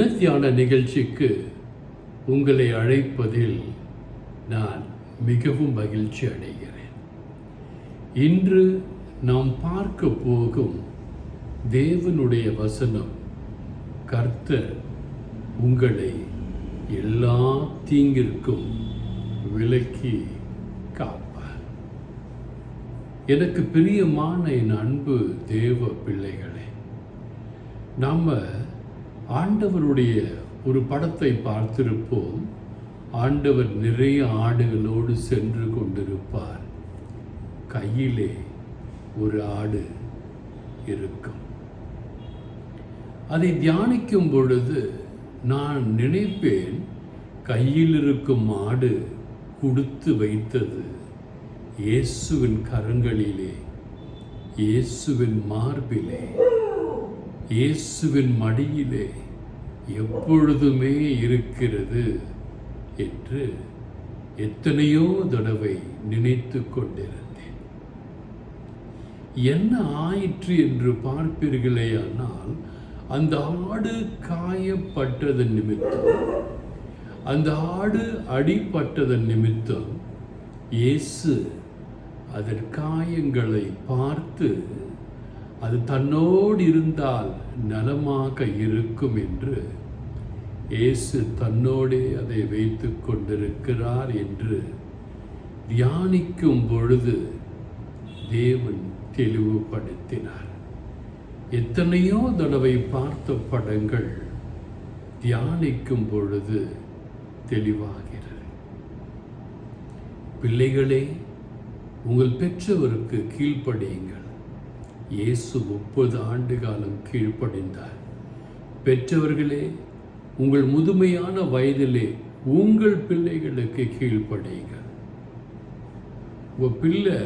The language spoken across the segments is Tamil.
தினத்தியான நிகழ்ச்சிக்கு உங்களை அழைப்பதில் நான் மிகவும் மகிழ்ச்சி அடைகிறேன். இன்று நாம் பார்க்க போகும் தேவனுடைய வசனம் கர்த்தர் உங்களை எல்லா தீங்கிற்கும் விலக்கி காப்பார். எனக்கு பிரியமான என் அன்பு தேவ பிள்ளைகளே நாம் ஆண்டவருடைய ஒரு படத்தை பார்த்திருப்போம். ஆண்டவர் நிறைய ஆடுகளோடு சென்று கொண்டிருப்பார். கையிலே ஒரு ஆடு இருக்கும். அதை தியானிக்கும் பொழுது நான் நினைப்பேன் கையில் இருக்கும் ஆடு கொடுத்து வைத்தது இயேசுவின் கரங்களிலே இயேசுவின் மார்பிலே. இயேசுவின் மடியிலே எப்பொழுதுமே இருக்கிறது என்று எத்தனையோ தடவை நினைத்து கொண்டிருந்தேன். என்ன ஆயிற்று என்று பார்ப்பீர்களேயானால் அந்த ஆடு காயப்பட்டதன் நிமித்தம் அந்த ஆடு அடிப்பட்டதன் நிமித்தம் இயேசு அதன் காயங்களை பார்த்து அது தன்னோடு இருந்தால் நலமாக இருக்கும் என்று இயேசு தன்னோடே அதை வைத்து கொண்டிருக்கிறார் என்று தியானிக்கும் பொழுது தேவன் தெளிவுபடுத்தினார். எத்தனையோ தடவை பார்த்த படங்கள் தியானிக்கும் பொழுது தெளிவாகிறது. பிள்ளைகளே உங்கள் பெற்றவருக்கு கீழ்ப்படியுங்கள். இயேசு முப்பது ஆண்டு காலம் கீழ்ப்படைந்தார். பெற்றவர்களே உங்கள் முதுமையான வயதிலே உங்கள் பிள்ளைகளுக்கு கீழ்ப்படியுங்கள். உங்கள் பிள்ளை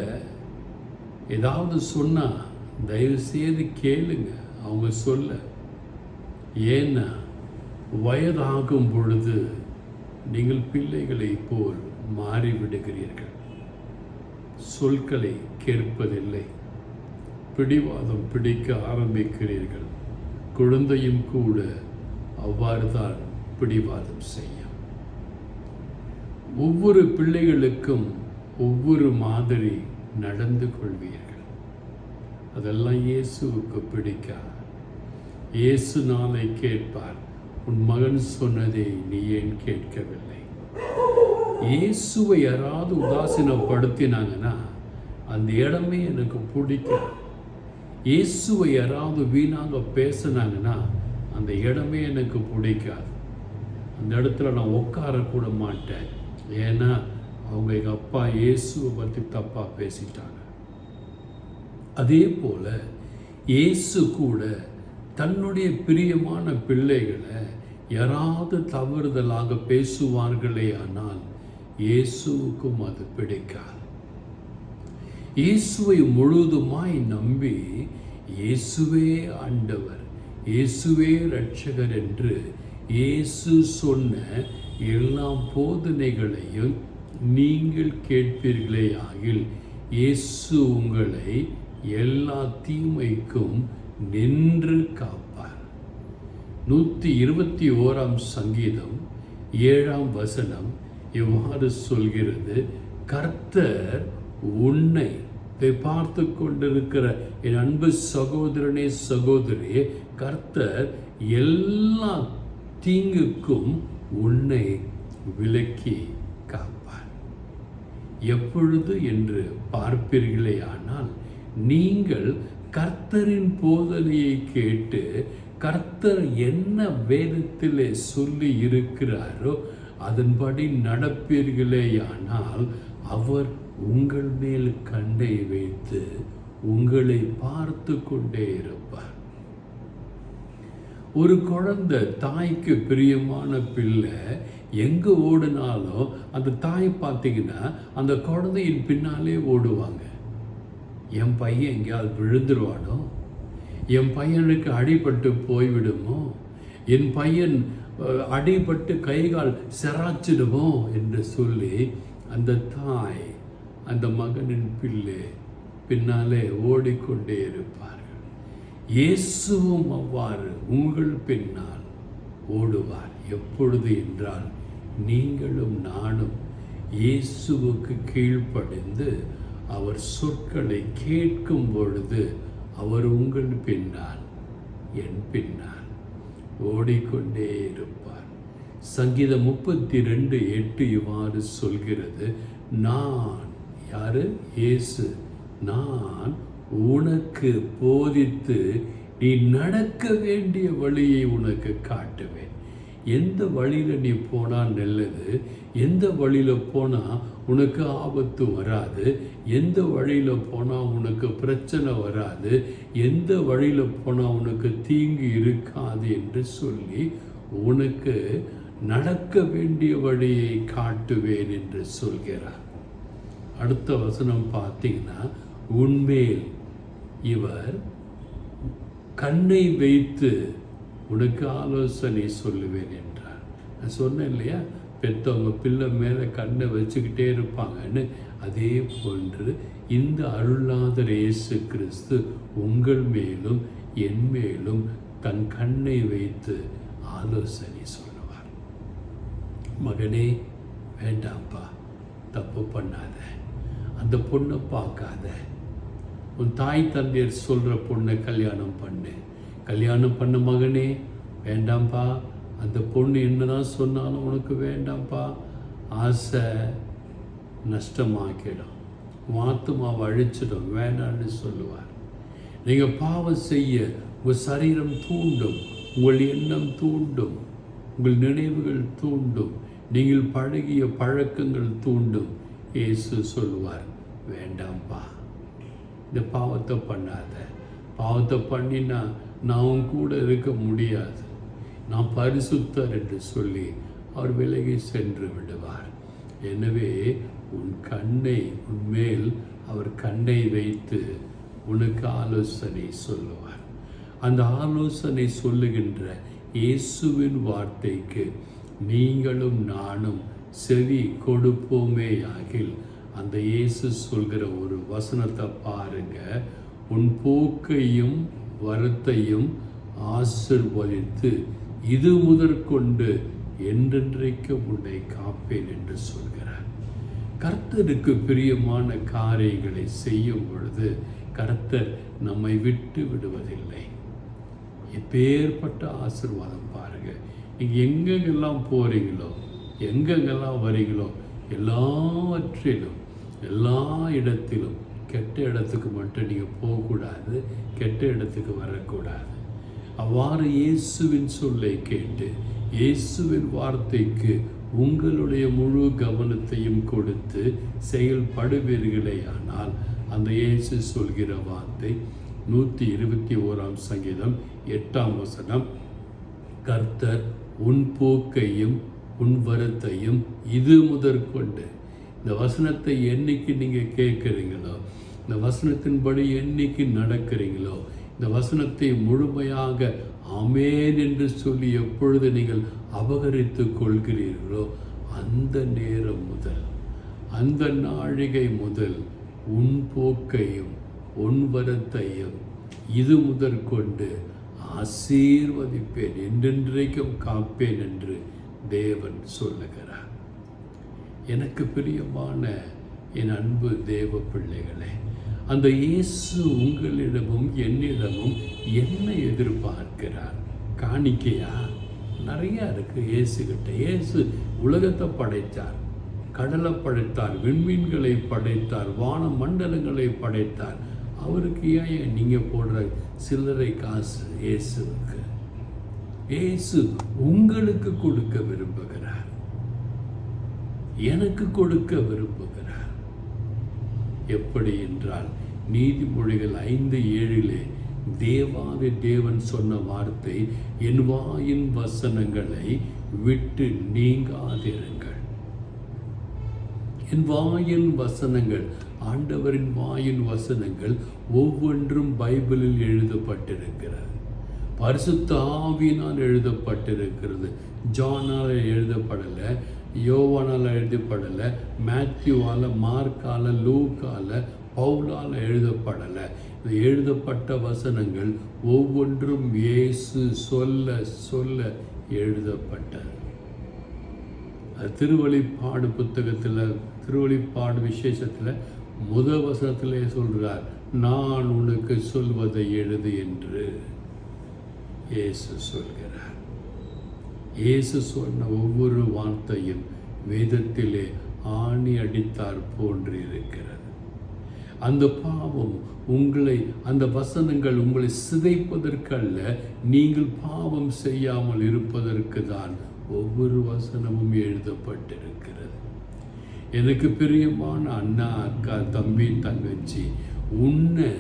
ஏதாவது சொன்னால் தயவு செய்து கேளுங்க. அவங்க சொல்ல. ஏன்னா வயதாகும் பொழுது நீங்கள் பிள்ளைகளை போல் மாறிவிடுகிறீர்கள். சொற்களை கேட்பதில்லை. பிடிவாதம் பிடிக்க ஆரம்பிக்கிறீர்கள். குழந்தையும் கூட அவ்வாறு தான் பிடிவாதம் செய்யும் ஒவ்வொரு பிள்ளைகளுக்கும் ஒவ்வொரு மாதிரி நடந்து கொள்வீர்கள். அதெல்லாம் இயேசுவுக்கு பிடிக்காது இயேசு நாளை கேட்பார் உன் மகன் சொன்னதை நீ ஏன் கேட்கவில்லை? இயேசுவை யாராவது உதாசீனப்படுத்தினாங்கன்னா அந்த இடமே எனக்கு பிடிக்கும் இயேசுவை யாராவது வீணாக பேசுனாங்கன்னா அந்த இடமே எனக்கு பிடிக்காது. அந்த இடத்துல நான் உட்காரக்கூட மாட்டேன். ஏன்னா அவங்க எங்கள் அப்பா இயேசுவை பற்றி தப்பாக பேசிட்டாங்க. அதே போல் இயேசு கூட தன்னுடைய பிரியமான பிள்ளைகளை யாராவது தவறுதலாக பேசுவார்களே ஆனால் இயேசுவுக்கும் அது பிடிக்காது. இயேசுவை முழுதுமாய் நம்பி இயேசுவே ஆண்டவர் இயேசுவே ரட்சகர் என்று இயேசு சொன்ன எல்லா போதனைகளையும் நீங்கள் கேட்பீர்களே ஆகில் இயேசு உங்களை எல்லா தீமைக்கும் நின்று காப்பார். நூற்றி இருபத்தி ஓராம் சங்கீதம் ஏழாம் வசனம் இவ்வாறு சொல்கிறது கர்த்தர் உன்னை இதை பார்த்து கொண்டிருக்கிற என் அன்பு சகோதரனே சகோதரி கர்த்தர் எல்லா தீங்குக்கும் உன்னை விலக்கி காப்பார். எப்பொழுது என்று பார்ப்பீர்களே ஆனால் நீங்கள் கர்த்தரின் போதனையை கேட்டு கர்த்தர் என்ன வேதத்திலே சொல்லி இருக்கிறாரோ அதன்படி நடப்பீர்களேயானால் அவர் உங்கள் மேல் கண்டை வைத்து உங்களை பார்த்து கொண்டே இருப்பார். ஒரு குழந்தை தாய்க்கு பிரியமான பிள்ளை எங்கே ஓடினாலும் அந்த தாய் பார்த்தீங்கன்னா அந்த குழந்தையின் பின்னாலே ஓடுவாங்க. என் பையன் எங்கேயாவது விழுந்துருவானோ? என் பையனுக்கு அடிபட்டு போய்விடுமோ? என் பையன் அடிபட்டு அடிபட்டு கைகால் செராச்சிடுமோ? என்று சொல்லி அந்த தாய் அந்த மகனின் பிள்ளை பின்னாலே ஓடிக்கொண்டே இருப்பார்கள். இயேசுவும் அவ்வாறு உங்கள் பின்னால் ஓடுவார். எப்பொழுது என்றால் நீங்களும் நானும் இயேசுவுக்கு கீழ்ப்படைந்து அவர் சொற்களை கேட்கும் பொழுது அவர் உங்கள் பின்னால் என் பின்னால் ஓடிக்கொண்டே இருப்பார். சங்கீதம் முப்பத்தி ரெண்டு எட்டு இவ்வாறு சொல்கிறது நான் யார் இயேசு நான் உனக்கு போதித்து நீ நடக்க வேண்டிய வழியை உனக்கு காட்டுவேன். எந்த வழியில் நீ போனால் நல்லது எந்த வழியில் போனால் உனக்கு ஆபத்து வராது எந்த வழியில் போனால் உனக்கு பிரச்சனை வராது எந்த வழியில் போனால் உனக்கு தீங்கு இருக்காது என்று சொல்லி உனக்கு நடக்க வேண்டிய வழியை காட்டுவேன் என்று சொல்கிறார். அடுத்த வசனம் பார்த்தீங்கன்னா உன்மேல் இவர் கண்ணை வைத்து உனக்கு ஆலோசனை சொல்லுவேன் என்றார். நான் சொன்னேன் இல்லையா? பெற்றவங்க பிள்ளை மேலே கண்ணை வச்சுக்கிட்டே இருப்பாங்கன்னு. அதே போன்று இந்த அருளாதர் இயேசு கிறிஸ்து உங்கள் மேலும் என் மேலும் தன் கண்ணை வைத்து ஆலோசனை சொல்லுவார். மகனே வேண்டாம்ப்பா தப்பு பண்ணாத. அந்த பொண்ணை பார்க்காத. உன் தாய் தந்தையர் சொல்கிற பொண்ணை கல்யாணம் பண்ணு. கல்யாணம் பண்ண மகனே. வேண்டாம்ப்பா அந்த பொண்ணு என்னதான் சொன்னாலும் உனக்கு வேண்டாம்ப்பா ஆசை நஷ்டமாக்கிடும். மாத்துமாவை அழிச்சிடும். வேண்டான்னு சொல்லுவார். நீங்கள் பாவம் செய்ய உங்கள் சரீரம் தூண்டும். உங்கள் எண்ணம் தூண்டும். உங்கள் நினைவுகள் தூண்டும். நீங்கள் பழகிய பழக்கங்கள் தூண்டும். இயேசு சொல்லுவார் வேண்டாம்ப்பா இந்த பாவத்தை பண்ணாத. பாவத்தை பண்ணினா நான் உன் கூட இருக்க முடியாது. நான் பரிசுத்தர் என்று சொல்லி அவர் விலகி சென்று விடுவார். எனவே உன் கண்ணை உன் மேல் அவர் கண்ணை வைத்து உனக்கு ஆலோசனை சொல்லுவார். அந்த ஆலோசனை சொல்லுகின்ற இயேசுவின் வார்த்தைக்கு நீங்களும் நானும் செவி கொடுப்போமே ஆகில் அந்த இயேசு சொல்கிற ஒரு வசனத்தை பாருங்க. உன் போக்கையும் வரத்தையும் ஆசிர்வதித்து இது முதற்கொண்டு என்றென்றைக்கு உன்னை காப்பேன் என்று சொல்கிறார். கர்த்தருக்கு பிரியமான காரியங்களை செய்யும் பொழுது கர்த்தர் நம்மை விட்டு விடுவதில்லை. எப்பேற்பட்ட ஆசிர்வாதம் பாருங்க. நீங்கள் எங்கெங்கெல்லாம் போகிறீங்களோ எங்கெங்கெல்லாம் வரீங்களோ எல்லாவற்றிலும் எல்லா இடத்திலும் கெட்ட இடத்துக்கு மட்டும் நீங்கள் போகக்கூடாது கெட்ட இடத்துக்கு வரக்கூடாது. அவ்வாறு இயேசுவின் சொல்லை கேட்டு இயேசுவின் வார்த்தைக்கு உங்களுடைய முழு கவனத்தையும் கொடுத்து செயல்படுவீர்களே ஆனால் அந்த இயேசு சொல்கிற வார்த்தை நூற்றி இருபத்தி ஓராம் சங்கீதம் எட்டாம் வசனம் கர்த்தர் உன் போக்கையும் உன் வரத்தையும் இது முதற்கொண்டு இந்த வசனத்தை என்னைக்கு நீங்கள் கேட்குறீங்களோ இந்த வசனத்தின்படி என்னைக்கு நடக்கிறீங்களோ இந்த வசனத்தை முழுமையாக அமேன் என்று சொல்லி எப்பொழுது நீங்கள் அபகரித்து கொள்கிறீர்களோ அந்த நேரம் முதல் அந்த நாழிகை முதல் உன் போக்கையும் உன் வரத்தையும் இது முதற்கொண்டு ஆசீர்வதிப்பேன் என்றென்றைக்கும் காப்பேன் என்று தேவன் சொல்லுகிறார். எனக்கு பிரியமான என் அன்பு தேவ பிள்ளைகளே அந்த இயேசு உங்களிடமும் என்னிடமும் என்ன எதிர்பார்க்கிறார்? காணிக்கையா? நிறையா இருக்குது இயேசுகிட்ட இயேசு உலகத்தை படைத்தார். கடலை படைத்தார் விண்மீன்களை படைத்தார் வான மண்டலங்களை படைத்தார். அவருக்கு ஏன் நீங்கள் போடுற சில்லறை காசு இயேசுவுக்கு? இயேசு உங்களுக்கு கொடுக்க விரும்புகிறார். எனக்கு கொடுக்க விரும்புகிறார். எப்படி என்றால் நீதிமொழிகள் ஐந்து ஏழிலே தேவாதி தேவன் சொன்ன வார்த்தை என் வாயின் வசனங்களை விட்டு நீங்காதிருங்கள். என் வாயின் வசனங்கள் ஆண்டவரின் வாயின் வசனங்கள் ஒவ்வொன்றும் பைபிளில் எழுதப்பட்டிருக்கிறது. பரிசுத்த ஆவியினால் எழுதப்பட்டிருக்கிறது. ஜானால் எழுதப்படலை யோவானால் எழுதப்படலை மேத்யூவால் மார்க்கால லூக்கால பவுலால் எழுதப்படலை. இந்த எழுதப்பட்ட வசனங்கள் ஒவ்வொன்றும் இயேசு சொல்ல சொல்ல எழுதப்பட்டது. அது திருவழிப்பாடு புத்தகத்தில் திருவழிப்பாடு விசேஷத்தில் முத வசனத்திலே சொல்கிறார் நான் உனக்கு சொல்வதை எழுது என்று. இயேசு சொல்கிறார். இயேசு சொன்ன ஒவ்வொரு வார்த்தையும் வேதத்திலே ஆணி அடித்தார் போன்று இருக்கிறது அந்த பாவம் உங்களை அந்த வசனங்கள் உங்களை சிதைப்பதற்கு அல்ல நீங்கள் பாவம் செய்யாமல் இருப்பதற்கு தான் ஒவ்வொரு வசனமும் எழுதப்பட்டிருக்கிறது. எனக்கு பிரியமான அண்ணா அக்கா தம்பி தங்கச்சி உன்னை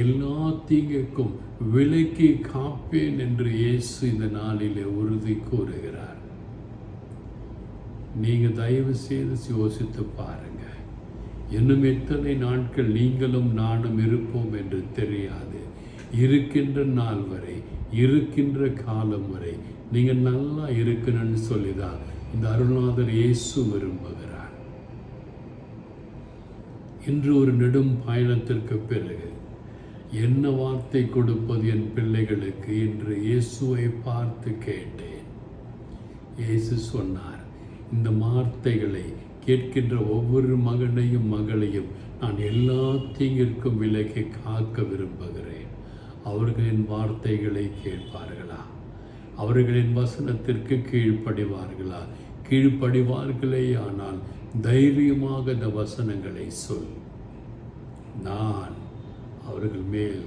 எல்லா தீங்குக்கும் விலக்கி காப்பேன் என்று இயேசு இந்த நாளிலே உறுதி கூறுகிறார். நீங்க தயவு செய்து யோசித்து பாருங்க. இன்னும் எத்தனை நாட்கள் நீங்களும் நானும் இருப்போம் என்று தெரியாது. இருக்கின்ற நாள் வரை இருக்கின்ற காலம் வரை நீங்கள் நல்லா இருக்கணும்னு சொல்லிதான் இந்த அருள்நாதர் இயேசு விரும்புகிறார். இன்று ஒரு நெடும் பயணத்திற்கு பிறகு என்ன வார்த்தை கொடுப்பது என் பிள்ளைகளுக்கு என்று இயேசுவை பார்த்து கேட்டேன். இயேசு சொன்னார் இந்த வார்த்தைகளை கேட்கின்ற ஒவ்வொரு மகனையும் மகளையும் நான் எல்லா தீங்கிற்கும் விலக்கி காக்க விரும்புகிறேன். அவர்களின் வார்த்தைகளை கேட்பார்களா? அவர்களின் வசனத்திற்கு கீழ்ப்படிவார்களா? கீழ்ப்படிவார்களே ஆனால் தைரியமாக இந்த வசனங்களை சொல். நான் அவர்கள் மேல்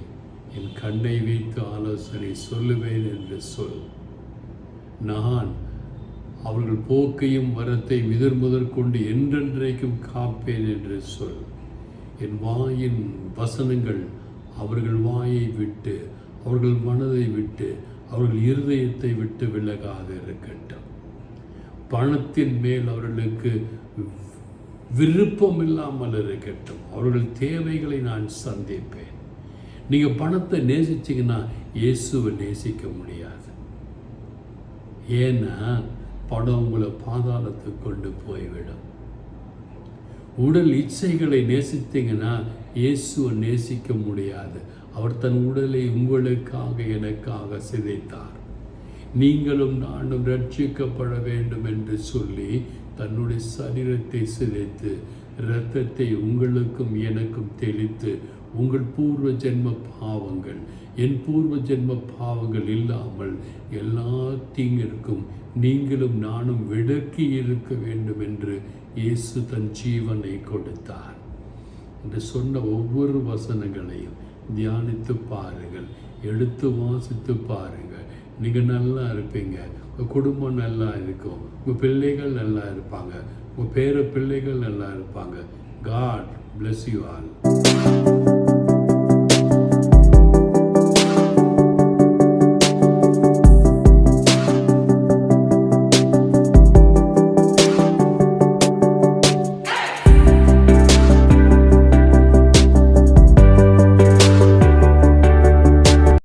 என் கண்ணை வைத்து ஆலோசனை சொல்லுவேன் என்று சொல். நான் அவர்கள் போக்கையும் வரத்தை விதர் முதற்கொண்டு என்றென்றைக்கும் காப்பேன் என்று சொல். என் வாயின் வசனங்கள் அவர்கள் வாயை விட்டு அவர்கள் மனதை விட்டு அவர்கள் இருதயத்தை விட்டு விலகாது இருக்கட்டும். பணத்தின் மேல் அவர்களுக்கு விருப்பம் இல்லாமல் இருக்கட்டும். அவர்கள் தேவைகளை நான் சந்திப்பேன். நீங்கள் பணத்தை நேசிச்சிங்கன்னா இயேசுவை நேசிக்க முடியாது. ஏன்னா பணம் உங்களை பாதாளத்தை கொண்டு போய்விடும். உடல் இச்சைகளை நேசித்தீங்கன்னா இயேசுவை நேசிக்க முடியாது. அவர் தன் உடலை உங்களுக்காக எனக்காக சிதைத்தார். நீங்களும் நானும் ரட்சிக்கப்பட வேண்டும் என்று சொல்லி தன்னுடைய சரீரத்தை சிதைத்து இரத்தத்தை உங்களுக்கும் எனக்கும் தெளித்து உங்கள் பூர்வ ஜென்ம பாவங்கள் என் பூர்வ ஜென்ம பாவங்கள் இல்லாமல் எல்லா தீங்கிற்கும் நீங்களும் நானும் விடக்கி இருக்க வேண்டும் என்று இயேசு தன் ஜீவனை கொடுத்தார். என்று சொன்ன ஒவ்வொரு வசனங்களையும் தியானித்து பாருங்கள் எடுத்து வாசித்து பாருங்கள். நீங்கள் நல்லா இருப்பீங்க உங்கள் குடும்பம் நல்லா இருக்கும் உங்கள் பிள்ளைகள் நல்லா இருப்பாங்க உங்கள் பேர பிள்ளைகள் நல்லா இருப்பாங்க. God bless you all